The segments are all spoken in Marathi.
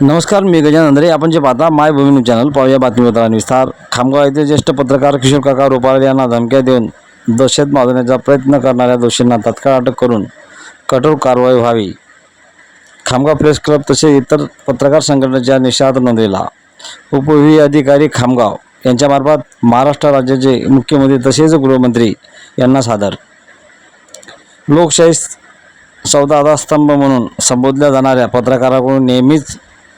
नमस्कार मी गजानन अंधरे. आपण जे पाहता मायभूमी न्यूज चॅनल पाहूया बातमीपत्रांनी विस्तार. खामगाव येथे ज्येष्ठ पत्रकार किशोर काका रुपाळे यांना धमक्या देऊन दहशत माजवण्याचा प्रयत्न करणाऱ्या दोषींना तत्काळ अटक करून कठोर कारवाई व्हावी. खामगाव प्रेस क्लब तसेच इतर पत्रकार संघटनेच्या निषेधार्थ नोंदविला उपविभागीय अधिकारी खामगाव यांच्यामार्फत महाराष्ट्र राज्याचे मुख्यमंत्री तसेच गृहमंत्री यांना सादर. लोकशाही चौदा आधारस्तंभ म्हणून संबोधल्या जाणाऱ्या पत्रकाराकडून नेहमीच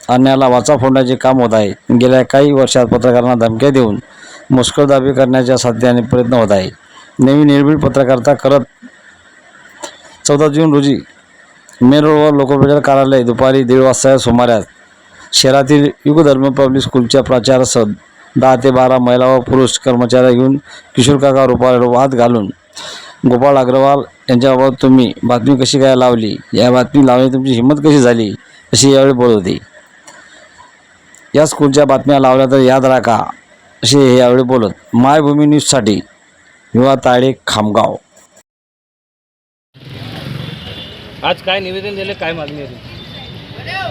अन्यायाला वाचा फोडण्याचे काम होत आहे. गेल्या काही वर्षात पत्रकारांना धमक्या देऊन मुस्कळदाबी करण्याच्या साध्याने प्रयत्न होत आहे. नेहमी निर्भीड पत्रकारिता करत चौदा जून रोजी मेन रोडवर लोकप्रचार कार्यालय दुपारी दीड वाजता सुमारास शहरातील युगधर्म पब्लिक स्कूलच्या प्राचार्यासह दहा ते बारा महिला व पुरुष कर्मचाऱ्या घेऊन किशोर काका रुपाला वाद घालून गोपाळ अग्रवाल यांच्याबाबत तुम्ही बातमी कशी काय लावली? या बातमी लावण्याची तुमची हिंमत कशी झाली? अशी यावेळी बोलत होती. या स्कूलच्या बातम्या लावल्या तर याद राखा. असे हे यावेळी बोलत मायभूमी न्यूजसाठी युवा ताळे खामगाव. आज काय निवेदन दिले काय मागणी होती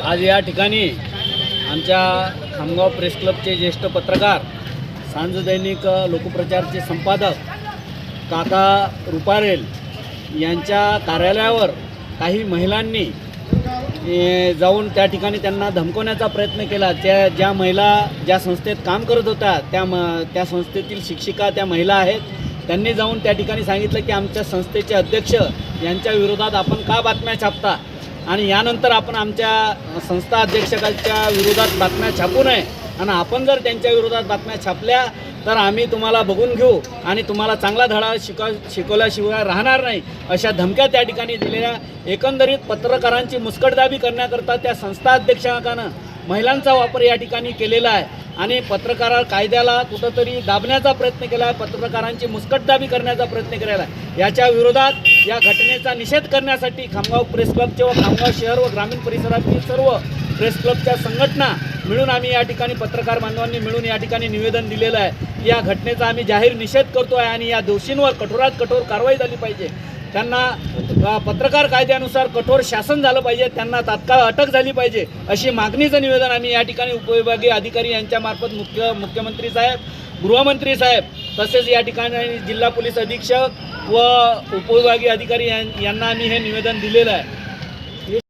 आज या ठिकाणी आमच्या खामगाव प्रेस क्लबचे ज्येष्ठ पत्रकार सांज दैनिक लोकप्रचारचे संपादक काका रुपारेल यांच्या कार्यालयावर काही महिलांनी जाऊन त्या ठिकाणी त्यांना धमकवण्याचा प्रयत्न केला. त्या ज्या महिला ज्या संस्थेत काम करत होत्या त्या म त्या संस्थेतील शिक्षिका त्या महिला आहेत. त्यांनी जाऊन त्या ठिकाणी सांगितलं की आमच्या संस्थेचे अध्यक्ष यांच्या विरोधात आपण का बातम्या छापता? आणि यानंतर आपण आमच्या संस्था अध्यक्षकाच्या विरोधात बातम्या छापू नये. आणि आपण जर त्यांच्या विरोधात बातम्या छापल्या तर आम्ही तुम्हाला बघून घेऊ आणि तुम्हाला चांगला धडा शिकव शिकवल्याशिवाय राहणार नाही अशा धमक्या त्या ठिकाणी दिलेल्या एकंदरीत पत्रकारांची मुस्कटदाबी करण्याकरता त्या संस्था अध्यक्षकानं महिलांचा वापर या ठिकाणी केलेला आहे. आणि पत्रकार कायद्याला कुठंतरी दाबण्याचा प्रयत्न केला आहे पत्रकारांची मुस्कटदाबी करण्याचा प्रयत्न केलेला आहे. याच्या विरोधात या घटनेचा निषेध करण्यासाठी खामगाव प्रेस क्लबचे व खामगाव शहर व ग्रामीण परिसरातील सर्व प्रेस क्लबच्या संघटना मिळून आम्ही या ठिकाणी पत्रकार बांधवांनी मिळून या ठिकाणी निवेदन दिलेलं आहे या घटनेचा आम्ही जाहीर निषेध करतो आहे आणि या दोषींवर कठोरात कठोर कारवाई झाली पाहिजे. त्यांना पत्रकार कायद्यानुसार कठोर शासन झालं पाहिजे त्यांना तात्काळ अटक झाली पाहिजे अशी मागणीचं निवेदन आम्ही या ठिकाणी उपविभागीय अधिकारी यांच्यामार्फत मुख्य मुख्यमंत्री साहेब गृहमंत्री साहेब तसेच या ठिकाणी जिल्हा पोलीस अधीक्षक व उपविभागीय अधिकारी यां- यांना आम्ही हे निवेदन दिलेलं आहे.